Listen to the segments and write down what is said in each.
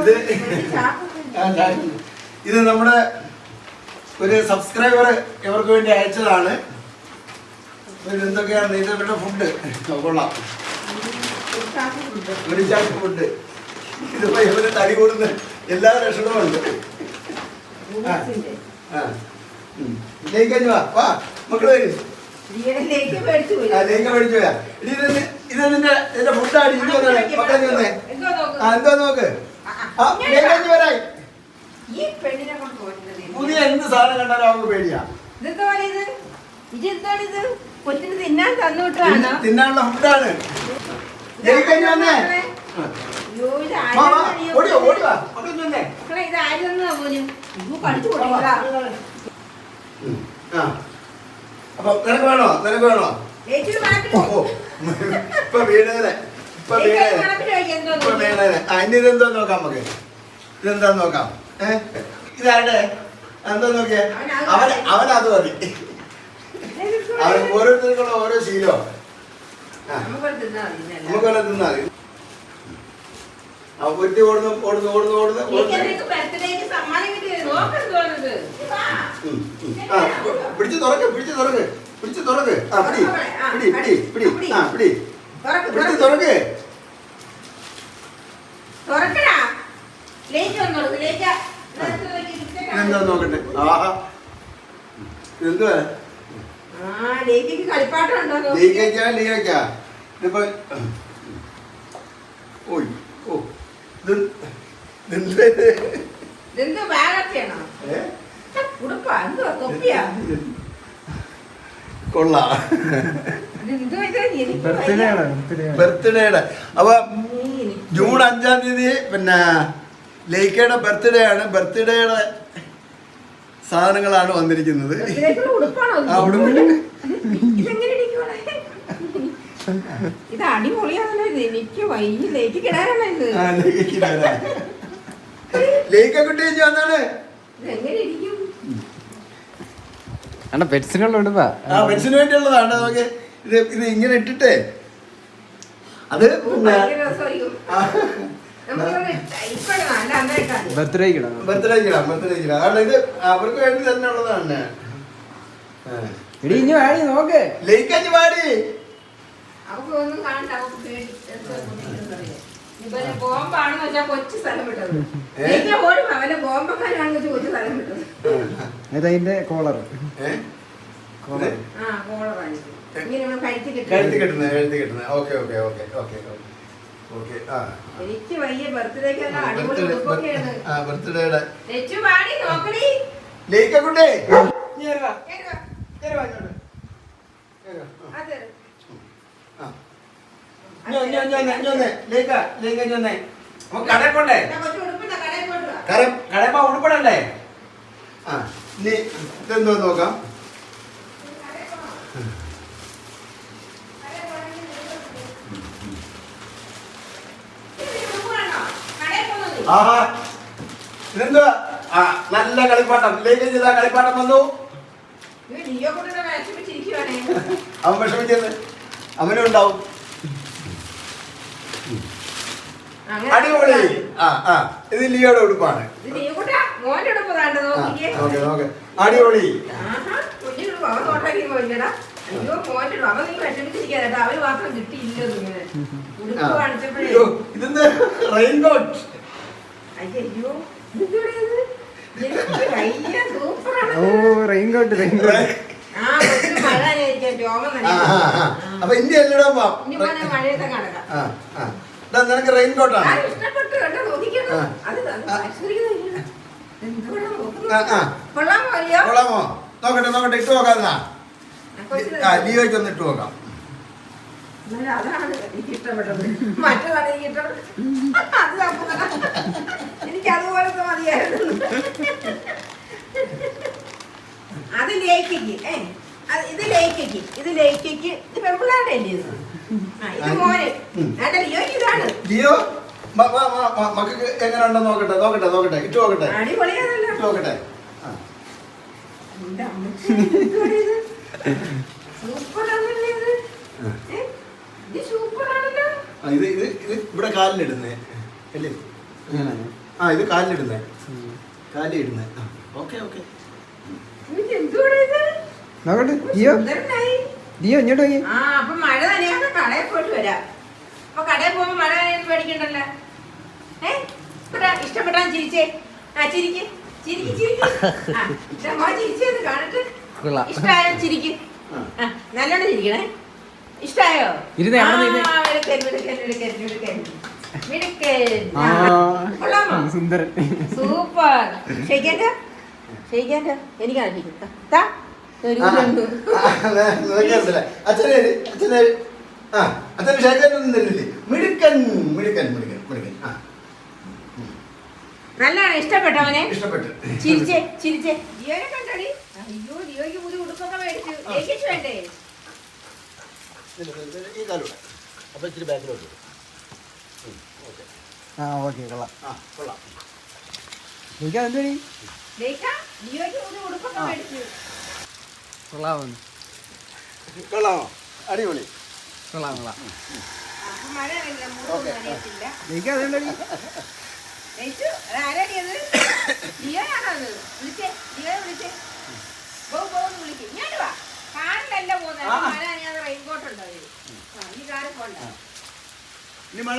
ഇത്. ഇത് നമ്മുടെ ഒരു സബ്സ്ക്രൈബർ ഇവർക്ക് വേണ്ടി അയച്ചതാണ്. എന്തൊക്കെയാണ് ഇത് ഇവരുടെ ഫുഡ് കൊള്ളാം. ഒരു ഫുഡ് ഇതിപ്പോ ഇവർ തടി കൂടുന്ന എല്ലാ ലക്ഷണവും ഉണ്ട്. ആ കഴിഞ്ഞു വാ. വാ മക്കൾ വരും. ഇത് ഇത് നിന്റെ ഫുഡാണ് ഇത് വന്നേ. ആ എന്തോ നോക്ക്. വരായി. പുതിയ എന്ത് സാധനം കണ്ടാലും അവർക്ക് പേടിയാ. കൊച്ചിന് തിന്നാൻ തന്നു വിട്ടതാണോ? തിന്ന- തിന്നാനുള്ള ഫുഡാണ്. ലേക്ക് കഴിഞ്ഞു വന്നേ. ഇത് ആരും പോലും കൊടുക്കലാ ആ. അപ്പൊ നിനക്ക് വേണോ? നിനക്ക് വേണോ? ഓ. ഇപ്പൊ വീണേനെ. ഇപ്പൊ വീണേനെ. ഇപ്പൊ വീണേനെ. ആ ഇനി ഇതെന്തോ നോക്കാം നമുക്ക്? ഇതെന്താ നോക്കാം? ഏഹ് ഇതാരുടെ? എന്താ നോക്കിയേ? അവൻ അത് മതി. അവൻ ഓരോരുത്തർക്കുള്ള ഓരോ ശീലോ നമുക്ക് വല്ല തിന്നാ പൊറ്റി ഓടുന്നു ഓടുന്നു ഓടുന്നു ഓടുന്നു. പിടിച്ച് തുറക്ക് പിടിച്ച് തുറക്ക് പിടിച്ച് തുറക്ക്. ആ പിടി പിടി പിടി പിടി. ആ പിടി. പിടിച്ച് തുറക്ക്. എന്താ നോക്കട്ടെ? ആഹാ. ഇതെന്തുവാ? ആ ലേക്കിക്ക് കളിപ്പാട്ടം ഉണ്ടോ? നോക്കിക്കേ. ലീക്കേക്കാ ലീക്കേക്കാ ഇതിപ്പോ ഓയ്. കൊള്ളാം. ഇതെന്തോ ഇത് എനിക്ക് ബർത്ത്ഡേ ആണ് വയ്യ. ബർത്ത്ഡേ ആണ് ബർത്ത്ഡേയുടെ. അപ്പൊ ജൂൺ അഞ്ചാം തീയതി പിന്നെ ലേക്കയുടെ ബർത്ത്ഡേ ആണ് ബർത്ത്ഡേയുടെ സാധനങ്ങളാണ് വന്നിരിക്കുന്നത്? ആ ഇരിക്കുവാണ്? ഇത് അടിപൊളിയാണല്ലോ ഇത്. എനിക്ക് വൈകി ലേക്ക് കിടാനാണ് ഇത്? ആ ലേക്ക് ഇടാനാ. ലേക്ക് കുട്ടി വന്നാണ്. ഇതെങ്ങനെ ഇരിക്കും? അണ്ണ പെറ്റ്സിനുള്ള ഉടുപ്പാ ആ വേണ്ടിയുള്ളതാണ് നമുക്ക് ഇത് ഇത് ഇങ്ങനെ ഇട്ടിട്ടേ. അത്. ബർത്ത്ഡേക്ക് ഇടാം. ബർത്ത്ഡേക്ക് ഇടാം ബർത്ത്ഡേക്ക് ഇടാം. കാരണം ഇത് അവർക്ക് വേണ്ടി തന്നെ ഉള്ളതാണ്. ഇനി വാടി നോക്ക്. ലേക്ക് അഞ്ച് ഒന്നും കാണണ്ട അവൾക്ക് പേടി. എന്തോ കൊണ്ടിരിക്കുന്നതറിയോ. ഇവനെ ബോംബാണെന്ന് വെച്ചാൽ കൊച്ചു സ്ഥലം വിട്ടത്. ഏ? എനിക്ക് ഓടും അവനെ ബോംബക്കാരാണെന്ന് വെച്ചാൽ കൊച്ചു സ്ഥലം വിട്ടത്. ഇതതിന്റെ കോളർ? ആ കോളറാണ് ഇങ്ങനെ നമ്മൾ കഴുത്തി കഴുത്തി കിട്ടും കെട്ടുന്നത് കഴുത്തി കെട്ടുന്നത്. Okay okay okay okay okay. ആ. എനിക്ക് വയ്യ ബർത്ത്ഡേക്ക് എല്ലാം അടിപൊളി ഉടുപ്പൊക്കെയാണ്. ആ ബർത്ത്ഡേയുടെ. ലച്ചു പാടി നോക്കണി ലേക്ക് കുട്ടി. കേറുക. അത് ആ ഞാൻ ഞാൻ ഞാൻ ഞാൻ ലേക്ക ലേക്ക ഞാൻ നമുക്ക് കടയിൽ പോണ്ടേ ആ ഇതെന്തോ നോക്കാം. ആഹാ. ഇതെന്തുവാ? ആ നല്ല കളിപ്പാട്ടം. ലേക്ക് ചെയ്ത കളിപ്പാട്ടം വന്നു. അവൻ വിഷമിച്ചത് അവനും ഉണ്ടാവും. അടിപൊളി. ആ ആ. ഇത് ലിയോടെ ഉടുപ്പാണ്. ഓക്കെ ഓക്കെ അടിപൊളി. അയ്യോ ഇതെന്ത്? റെയിൻകോട്ട് ഓ റെയിൻകോട്ട് റെയിൻകോട്ട്. അപ്പൊ ഇന്ത്യ എല്ലാം നിനക്ക് റെയിൻ കോട്ടാണ്. കൊള്ളാമോ നോക്കട്ടെ നോക്കട്ടെ ഇട്ട് നോക്കാം ആ ലിയോയ്ക്ക് ഒന്ന് ഇട്ട് നോക്കാം. എനിക്ക് അത് മതിയായിരുന്നു. ലേക്കിക്ക് ഏ ഇത് ലേക്കിക്ക് ഇത് ലേക്കിക്ക് ഇത് പെമ്പിളാരുടെ അല്ലേ ഇത്? ലിയോ മക്കൾക്ക് എങ്ങനെ ഉണ്ടെന്ന് നോക്കട്ടെ നോക്കട്ടെ നോക്കട്ടെ. ഇട്ട് നോക്കട്ടെ. അടിപൊളിയാണല്ലോ. ഇട്ട് നോക്കട്ടെ. ഇത്? ഇത്? ഇത് ഇവിടെ കാലിലിടുന്നേ. അല്ലേ? ആ ഇത് കാലിലിടുന്നേ. കാലിലിടുന്നേ. ആ ഓക്കെ ഓക്കെ. ഇത് എന്തുവാടാ ഇത്? നോക്കട്ടെ സുന്ദരനായി. ഡിയോ ഇങ്ങോട്ട് ആ അപ്പൊ മഴ നനയാതെ കടയിൽ പോയിട്ട് വരാം. അപ്പൊ കടയിൽ പോകുമ്പോ മഴ നനയാൻ പേടിക്കണ്ടല്ലോ. ഏ? ഇഷ്ടപ്പെട്ടാൻ ചിരിച്ചേ? ആ ചിരിക്ക്. ചിരിക്ക് ചിരിക്ക്. മോൻ കാണട്ടെ. ചിരിക്ക്? ആ, നല്ലോണം ചിരിക്കണേ. ഇഷ്ടായോ? സൂപ്പർ. ഷെയ്ക്കാന്റെ? ഷെയ്ക്കാന്റെ? കണ്ടു അച്ഛനെ അച്ഛനെ ആ അച്ഛന് ഷേഖരൊന്നും തരുന്നില്ലേ മിടുക്കൻ മിടുക്കൻ മിടുക്കൻ മിടുക്കൻ. ആ. നല്ലാണ് ഇഷ്ടപ്പെട്ടവനെ ഇഷ്ടപ്പെട്ടു. ചിരിച്ചേ ചിരിച്ചേ. ജിയോനെ കണ്ടോടി. അയ്യോ ജിയോയ്ക്ക് പുതിയ ഉടുപ്പൊക്കെ മേടിച്ചു. ലേക്കിച്ച് വേണ്ടേ? ഈ കാലൂടെ അപ്പൊ ഇച്ചിരി ബാക്കിലോട്ട് ആ ഓക്കെ കൊള്ളാം. ആ കൊള്ളാം. എനിക്ക് അതെന്താ ലേക്ക ലിയോയ്ക്ക് പുതിയ ഉടുപ്പൊക്കെ. മേടിച്ചു. കൊള്ളാമെന്ന് കൊള്ളാമോ? അടിപൊളി. കൊള്ളാം കൊള്ളാം. ഇനി മഴ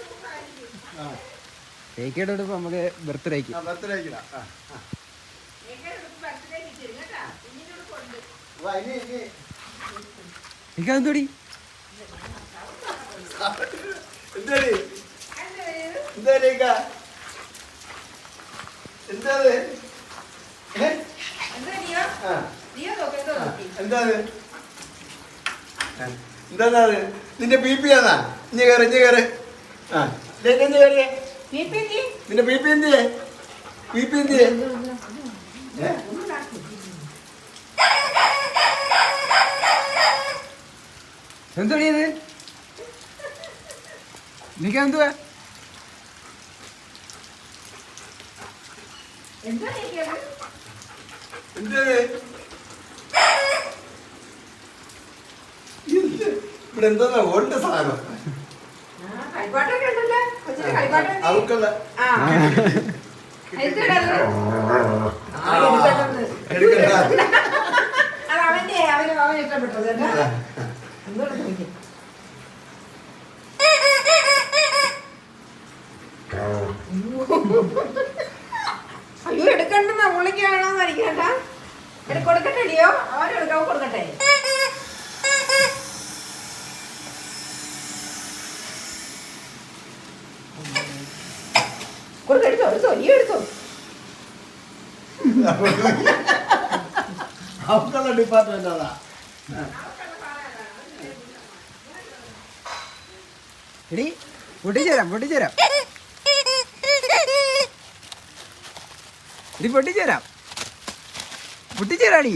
സൂപ്പറായിരിക്കും. ആ. കേക്കേടെ എടുപ്പ് നമുക്ക് ബർത്ത്ഡേക്ക്. ബർത്ത്ഡേക്കില്ല ആ ആ. ലേക്കയുടെ ഉടുപ്പ് ബർത്ത്ഡേക്ക് ഇട്ടിരുന്നു കേട്ടാ. കുഞ്ഞിന്റെ ഉടുപ്പുണ്ട്. വാ ഇനി ഇനി. എനിക്ക് അതെന്തോടി എന്താടി അതെന്താ ഇത്? എന്താ നിന്റെ ബി പി ആണാ ഇഞ്ഞ കയറി ഇഞ്ഞ കയറി ആ ഇഞ്ഞ് കയറിയേ നിന്റെ ബി പി എന്തിയേ? ബി പി എന്തിയേ? ഏ? ഇത്? എനിക്ക് എന്തുവാ എന്താ ലിയോ? എന്താ? ഇത്? ഇവിടെ എന്താ ഓണ്ട സാധനം? ആ, അവന്റെ അവന് അവന് ഇഷ്ടപ്പെട്ടത്. എന്തോടെ ചോദിക്കും? അയ്യോ എടുക്കണ്ടെന്നാ പുള്ളിക്കാണോന്ന് അറിയിക്കണ്ട എടു കൊടുക്കട്ടെ ലിയോ അവന് എടുക്കാൻ കൊടുക്കട്ടെ. കൊടുക്ക എടുത്തോ എടുത്തോ ലിയോ എടുത്തോ. അവക്കുള്ള ഡിപ്പാർട്ട്മെന്റ് അതാ എടി പൊട്ടിച്ചേരാം പൊട്ടിച്ചേരാം. എടി പൊട്ടിച്ചേരാം. പൊട്ടിച്ചേരാടി.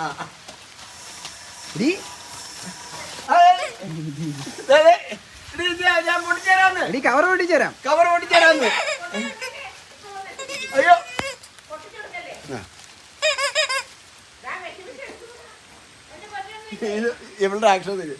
ആ. എടി കവർ പൊട്ടിച്ചേരാം. കവർ ഓടിച്ചേരാന്ന് അയ്യോ ഇവളുടെ ആക്ഷൻ തരും.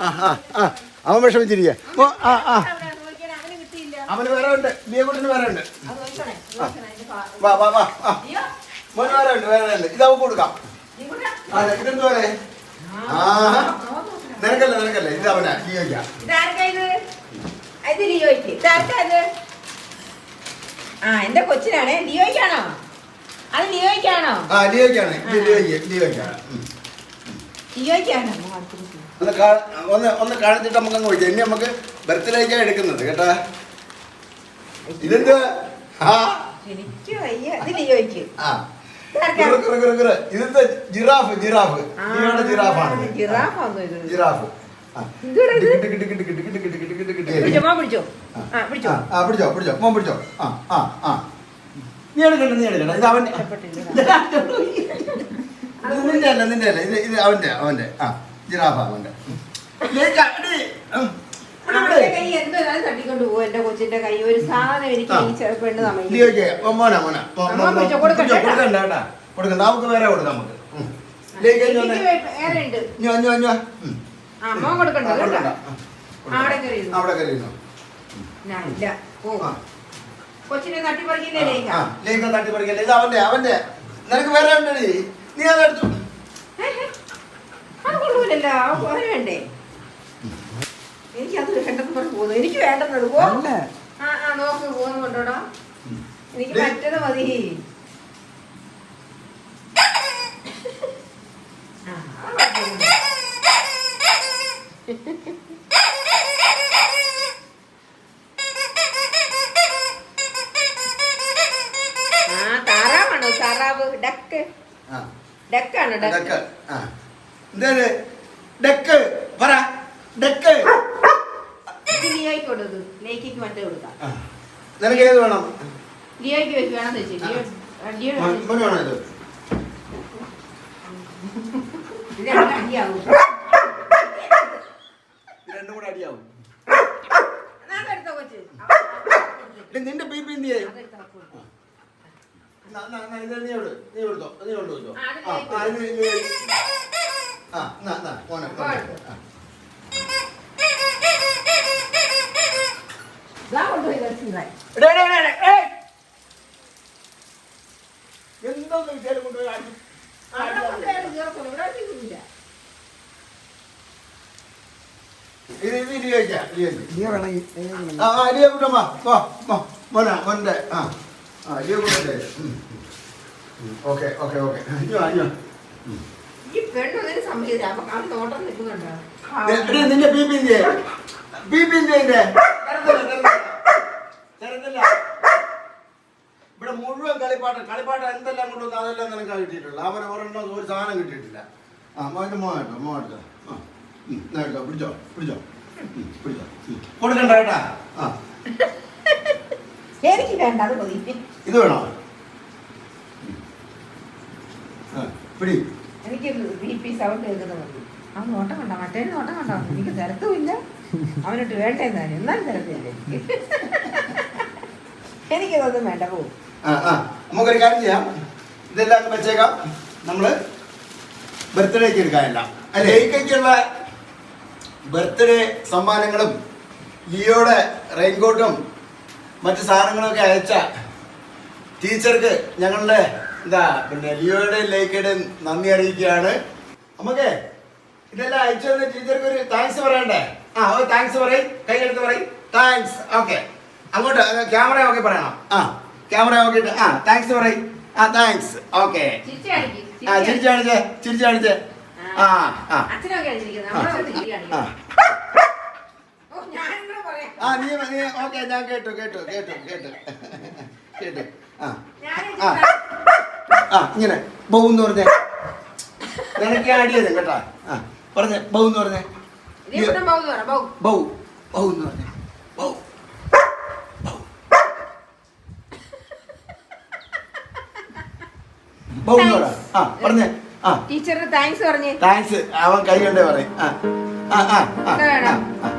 ആ ആ ആ. അവൻ വിഷമിച്ചിരിക്കുക ഓ ആ ആ. അവന് വേറെ ഉണ്ട്. ബിയക്കുട്ടിന് വേറെ ഉണ്ട്. വാ വാ വാ ആ. മോന് വേറെ ഉണ്ട് വേറെ ഉണ്ട്. ഇത് കൊടുക്കാം. ഇതെന്ത് പോലെ ആ. നിനക്കല്ല നിനക്കല്ല? ഇത് അവനാ ലിയോയ്ക്കാ ഇതാർക്കാ ഇത് ഇത് ലിയോയ്ക്ക് ഇതാർക്കാ ഇത് ആ എന്റെ കൊച്ചിനാണേ. ലിയോയ്ക്കാണോ? അത് ലിയോയ്ക്കാണോ? ആ ലിയോയ്ക്കാണ്. ഇത് ലിയോയ്ക്ക് ലിയോയ്ക്കാണ്. ഉം. ലിയോയ്ക്കാണോ. ഒന്ന് കാ- ഒന്ന് ഒന്ന് കാണിച്ചിട്ട് നമുക്ക് അങ്ങ് വിളിക്കാം ഇനി നമുക്ക് ബർത്ത്ഡേക്കാണ് എടുക്കുന്നത് കേട്ടാ? ഇതെന്ത് ആ. എനിക്ക് വയ്യ. ഇത് ചോദിക്കും ആ. കുറ് കുറ് കുറ് കുറ്. ഇതെന്ത് ജിറാഫ് ജിറാഫ്. നീയുടെ ജിറാഫാണ് ജിറാഫാന്നോ ഇത്? ജിറാഫ്. ആ. എന്തുവാടാ ഇത്? Tick tick tick tick tick tick tick tick tick. പിടിച്ചോ മോൻ പിടിച്ചോ ആ. പിടിച്ചോ. പിടിച്ചോ മോൻ പിടിച്ചോ. ആ ആ ആ. നീ എടുക്കണ്ട നീ ഇത് അവന്റെ. നിന്റെ അല്ല നിന്റെ അല്ല. ഇത് ഇത് അവന്റെ അവന്റെ. ആ ജിറാഫ അവന്റെ. കൊച്ചിന്റെ കൈ. ഒരു സാധനം ഈ കൊടുക്കണ്ട കൊടുക്കണ്ട നമുക്ക്. വേറെ അവിടെ കയറിയിരുന്നു? കൊച്ചിനെ തട്ടിപ്പറിക്കില്ലേ ലേഖ? ആ, ലേക്ക് തട്ടി പറിക്കല്ലേ? ഇത് അവന്റെ അവന്റെ. നിനക്ക് വേറെ ഉണ്ടടി നീ അതെടുത്തു അത് കൊള്ളൂലല്ലോ അവന് വേണ്ടേ? എനിക്ക് അത് വേണ്ടെന്ന് പറഞ്ഞു പോകുന്നു. എനിക്ക് വേണ്ടെന്നത് പോ. ആ ആ നോക്ക് പോകുന്നു കൊണ്ടോടാ എനിക്ക്. മറ്റത് മതി. ആ, അത്. ആ താറാവാണോ? താറാവ് ഡക്ക്. ആ. ഡക്കാണ് ഡക്ക്? എന്തേത്? ഡക്ക്. പറ. ഡക്ക്. ലിയോയ്ക്ക് കൊടുത്ത് ലേക്കിക്ക് മറ്റേ കൊടുക്കാം. നിനക്ക് ഏത് വേണം? ലിയോയ്ക്ക് വെച്ച് വേണം ലിയോ ലിയോ വേണം ഇത്? അടിയാവും. നിന്റെ ബി പി നീ നീ എടുത്തോ? നീ കൊണ്ടുവച്ചോ ആ ആ എന്നാ എന്നാ ഓനെ ആ. എന്താ വിചാരം കൊണ്ടുപോയി. നിന്റെ ബി പിന്റെ ഇവിടെ മുഴുവൻ കളിപ്പാട്ട് കളിപ്പാട്ട് എന്തെല്ലാം കൊണ്ടുവന്നു അതെല്ലാം നിനക്ക് കിട്ടിയിട്ടുള്ളു. അവൻ ഒരെണ്ണം ഒരു സാധനം കിട്ടിയിട്ടില്ല. ആ മോട്ടോ മോട്ടോ മോട്ടോ ആ. എന്നാ പിടിച്ചോ പിടിച്ചോ. പിടിച്ചോ. കൊടുക്കണ്ട കേട്ടാ. ആ. എനിക്ക് വേണ്ട അത് മതി. ഇത് വേണോ? ആ പിടി. എനിക്ക് ബി പി സൗണ്ട് കേൾക്കുന്നത് മതി. അവൻ നോട്ടം കണ്ട മറ്റേ നോട്ടം കണ്ടോ എനിക്ക് തിരക്കുമില്ല. അവനോട്ട് വേണ്ടെന്നാണ് എന്നാലും തിരത്തില്ലേ എനിക്കതൊന്നും വേണ്ട പോകും ആ ആ. നമുക്കൊരു കാര്യം ചെയ്യാം. ഇതെല്ലാം വെച്ചേക്കാം. നമ്മൾ ബർത്ത്ഡേക്ക് എടുക്കാനല്ല അല്ലെ ഏക്കയ്ക്കുള്ള ബർത്ത്ഡേ സമ്മാനങ്ങളും ലിയോയുടെ റെയിൻകോട്ടും മറ്റു സാധനങ്ങളൊക്കെ അയച്ച ടീച്ചർക്ക് ഞങ്ങളുടെ എന്താ പിന്നെ ലിയോയുടെ ലേക്കയുടെ നന്ദി അറിയിക്കുകയാണ്. നമുക്ക് ഇതെല്ലാം അയച്ചു തന്ന ടീച്ചർക്ക് ഒരു താങ്ക്സ് പറയണ്ടേ? ആ ഓ താങ്ക്സ് പറയും കൈയെടുത്ത് പറയും. താങ്ക്സ് ഓക്കെ അങ്ങോട്ട് ക്യാമറ ഓക്കെ പറയണം. ആ ക്യാമറ ഓക്കെ ആ താങ്ക്സ് പറയും. ആ താങ്ക്സ് ഓക്കെ ആ ചിരിച്ചാണിച്ചേ ചിരിച്ചാണിച്ചേ ആ ആ. ആ നീ നീ ആ. ആ. ഇങ്ങനെ. ബൗന്ന് പറഞ്ഞേ. നിനക്ക് ആടിയത് കേട്ടാ. ആ പറഞ്ഞേ ബൗന്ന് പറഞ്ഞേ. ബൗ. ബൗ പറഞ്ഞേ. Bow bow. ആ പറഞ്ഞേ. ടീച്ചറിന് താങ്ക്സ് പറഞ്ഞേ. താങ്ക്സ് അവൻ കൈ കൊണ്ടേ പറയും. ആ. ആ ആ ആ.